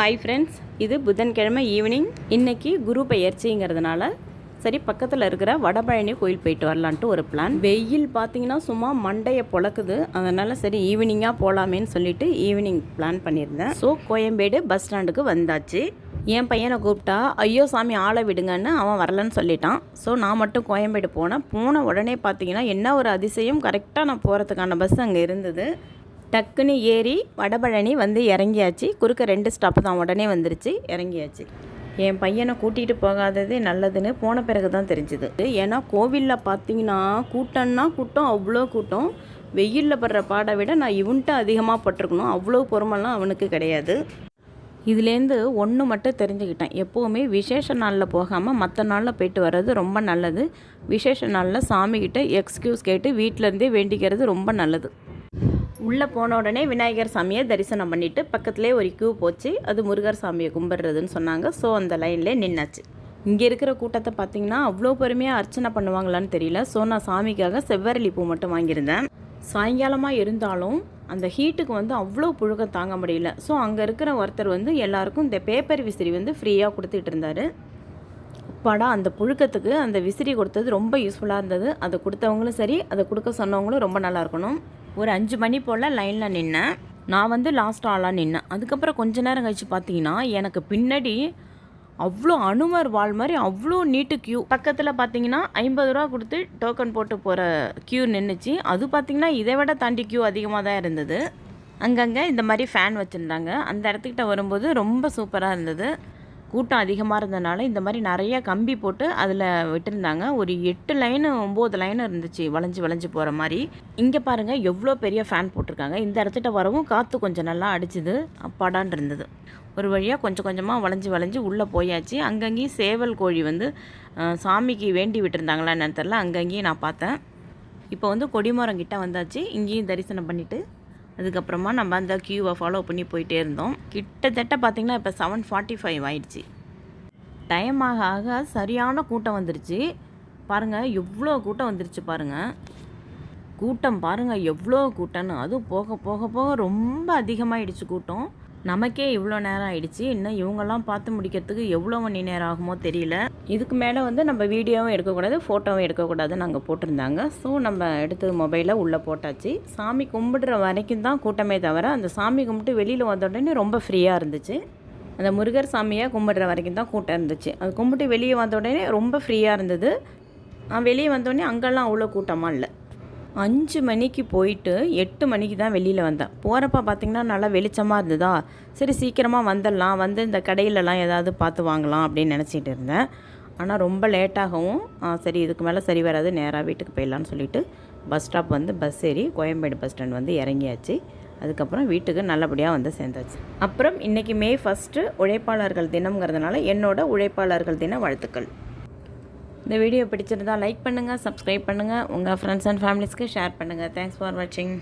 Hi friends இது புதன்கிழமை evening இன்றைக்கி குரு பெயர்ச்சிங்கிறதுனால சரி பக்கத்தில் இருக்கிற வடபழனி கோயில் போயிட்டு வரலான்ட்டு ஒரு பிளான் வெயில் பார்த்தீங்கன்னா சும்மா மண்டையை பொழக்குது. அதனால் சரி ஈவினிங்காக போகலாமேன்னு சொல்லிட்டு ஈவினிங் பிளான் பண்ணியிருந்தேன். ஸோ கோயம்பேடு பஸ் ஸ்டாண்டுக்கு வந்தாச்சு. என் பையனை கூப்பிட்டா ஐயோ சாமி ஆளை விடுங்கன்னு அவன் வரலன்னு சொல்லிட்டான். ஸோ நான் மட்டும் கோயம்பேடு போனேன். போன உடனே பார்த்தீங்கன்னா என்ன ஒரு அதிசயம். கரெக்டாக நான் போகிறதுக்கான பஸ் அங்கே இருந்தது. டக்குன்னு ஏறி வடபழனி வந்து இறங்கியாச்சு. குறுக்க ரெண்டு ஸ்டாப் தான். உடனே வந்துருச்சு. இறங்கியாச்சு. என் பையனை கூட்டிகிட்டு போகாததே நல்லதுன்னு போன பிறகு தான் தெரிஞ்சுது. ஏன்னா கோவிலில் பார்த்தீங்கன்னா கூட்டம்னா கூட்டம் அவ்வளோ கூட்டம். வெயிலில் படுற பாடை விட நான் இவன்ட்டு அதிகமாக பட்டிருக்கணும். அவ்வளோ பொறுமெல்லாம் அவனுக்கு கிடையாது. இதுலேருந்து ஒன்று மட்டும் தெரிஞ்சுக்கிட்டேன். எப்போவுமே விசேஷ நாளில் போகாமல் மற்ற நாளில் போயிட்டு வர்றது ரொம்ப நல்லது. விசேஷ நாளில் சாமிக்கிட்ட எக்ஸ்கியூஸ் கேட்டு வீட்டிலேருந்தே வேண்டிக்கிறது ரொம்ப நல்லது. உள்ளே போன உடனே விநாயகர் சாமியை தரிசனம் பண்ணிவிட்டு பக்கத்துலேயே ஒரு கியூ போச்சு. அது முருகர் சாமியை கும்பிட்றதுன்னு சொன்னாங்க. ஸோ அந்த லைன்லேயே நின்னாச்சு. இங்கே இருக்கிற கூட்டத்தை பார்த்தீங்கன்னா அவ்வளோ பொறுமையாக அர்ச்சனை பண்ணுவாங்களான்னு தெரியல. ஸோ நான் சாமிக்காக செவ்வரளி பூ மட்டும் வாங்கியிருந்தேன். சாயங்காலமாக இருந்தாலும் அந்த ஹீட்டுக்கு வந்து அவ்வளோ புழுக்கம் தாங்க முடியல. ஸோ அங்கே இருக்கிற ஒருத்தர் வந்து எல்லாருக்கும் இந்த பேப்பர் விசிறி வந்து ஃப்ரீயாக கொடுத்துட்டு இருந்தார். அப்பாடா அந்த புழுக்கத்துக்கு அந்த விசிறி கொடுத்தது ரொம்ப யூஸ்ஃபுல்லாக இருந்தது. அதை கொடுத்தவங்களும் சரி அதை கொடுக்க சொன்னவங்களும் ரொம்ப நல்லா இருக்கணும். ஒரு அஞ்சு மணி போல் லைனில் நின்னேன். நான் வந்து லாஸ்ட் ஆளாக நின்னேன். அதுக்கப்புறம் கொஞ்ச நேரம் கழித்து பார்த்தீங்கன்னா எனக்கு பின்னாடி அவ்வளோ அனுமர் வாழ் மாதிரி அவ்வளோ நீட்டு க்யூ பக்கத்தில் பார்த்தீங்கன்னா ஐம்பது ரூபா கொடுத்து டோக்கன் போட்டு போகிற க்யூ நின்றுச்சு அது பார்த்தீங்கன்னா இதை விட தாண்டி க்யூ அதிகமாக தான் இருந்தது. அங்கங்கே இந்த மாதிரி ஃபேன் வச்சுருந்தாங்க. அந்த இடத்துக்கிட்ட வரும்போது ரொம்ப சூப்பராக இருந்தது. கூட்டம் அதிகமாக இருந்ததுனால இந்த மாதிரி நிறைய கம்பி போட்டு அதில் விட்டுருந்தாங்க. ஒரு எட்டு லைனு ஒம்பது லைன் இருந்துச்சு வளைஞ்சு வளைஞ்சு போகிற மாதிரி. இங்கே பாருங்கள் எவ்வளோ பெரிய ஃபேன் போட்டிருக்காங்க. இந்த இடத்துட்ட வரவும் காற்று கொஞ்சம் நல்லா அடிச்சுது. அப்பாடான் இருந்தது. ஒரு வழியாக கொஞ்சம் கொஞ்சமாக வளைஞ்சு வளைஞ்சு உள்ளே போயாச்சு. அங்கங்கேயும் சேவல் கோழி வந்து சாமிக்கு வேண்டி விட்டுருந்தாங்களா என்னன்னு தெரில அங்கங்கேயும் நான் பார்த்தேன். இப்போ வந்து கொடிமரம் கிட்டே வந்தாச்சு. இங்கேயும் தரிசனம் பண்ணிவிட்டு அதுக்கப்புறமா நம்ம அந்த க்யூவை ஃபாலோ பண்ணி போயிட்டே இருந்தோம். கிட்டத்தட்ட பார்த்திங்கன்னா இப்போ செவன் ஃபார்ட்டி ஃபைவ் ஆயிடுச்சு. டைம் ஆக ஆக சரியான கூட்டம் வந்துருச்சு. பாருங்கள் எவ்வளோ கூட்டம் வந்துருச்சு பாருங்கள் கூட்டம் பாருங்கள் எவ்வளோ கூட்டம்னு. அதுவும் போக போக போக ரொம்ப அதிகமாகிடுச்சு கூட்டம். நமக்கே இவ்வளோ நேரம் ஆயிடுச்சு. இன்னும் இவங்கெல்லாம் பார்த்து முடிக்கிறதுக்கு எவ்வளோ மணி நேரம் ஆகுமோ தெரியல. இதுக்கு மேலே வந்து நம்ம வீடியோவும் எடுக்கக்கூடாது ஃபோட்டோவும் எடுக்கக்கூடாதுன்னு அங்கே போட்டிருந்தாங்க. ஸோ நம்ம எடுத்தது மொபைலை உள்ளே போட்டாச்சு. சாமி கும்பிடுற வரைக்கும் தான் கூட்டமே தவிர அந்த சாமி கும்பிட்டு வெளியில் வந்த உடனே ரொம்ப ஃப்ரீயாக இருந்துச்சு. அந்த முருகர் சாமியை கும்பிடுற வரைக்கும் தான் கூட்டம் இருந்துச்சு. அது கும்பிட்டு வெளியே வந்த உடனே ரொம்ப ஃப்ரீயாக இருந்தது. நான் வெளியே வந்தோடனே அங்கெல்லாம் அவ்வளோ கூட்டமாக இல்லை. அஞ்சு மணிக்கு போயிட்டு எட்டு மணிக்கு தான் வெளியில் வந்தேன். போகிறப்ப பார்த்திங்கன்னா நல்லா வெளிச்சமாக இருந்ததா? சரி சீக்கிரமாக வந்துடலாம். வந்து இந்த கடையிலலாம் ஏதாவது பார்த்து வாங்கலாம் அப்படின்னு நினச்சிட்டு இருந்தேன். ஆனால் ரொம்ப லேட்டாகவும் சரி இதுக்கு மேலே சரி வராது. நேராக வீட்டுக்கு போயிடலான்னு சொல்லிட்டு பஸ் ஸ்டாப் வந்து பஸ் ஏறி கோயம்பேடு பஸ் ஸ்டாண்ட் வந்து இறங்கியாச்சு. அதுக்கப்புறம் வீட்டுக்கு நல்லபடியாக வந்து சேர்ந்தாச்சு. அப்புறம் இன்றைக்கி மே ஃபஸ்ட்டு உழைப்பாளர்கள் தினம்ங்கிறதுனால என்னோட உழைப்பாளர்கள் தின வாழ்த்துக்கள். இந்த வீடியோ பிடிச்சிருந்தா லைக் பண்ணுங்கள் சப்ஸ்கிரைப் பண்ணுங்கள் உங்கள் ஃப்ரெண்ட்ஸ் அண்ட் ஃபேமிலிஸ்க்கு ஷேர் பண்ணுங்கள் தேங்க்ஸ் ஃபார் வாட்சிங்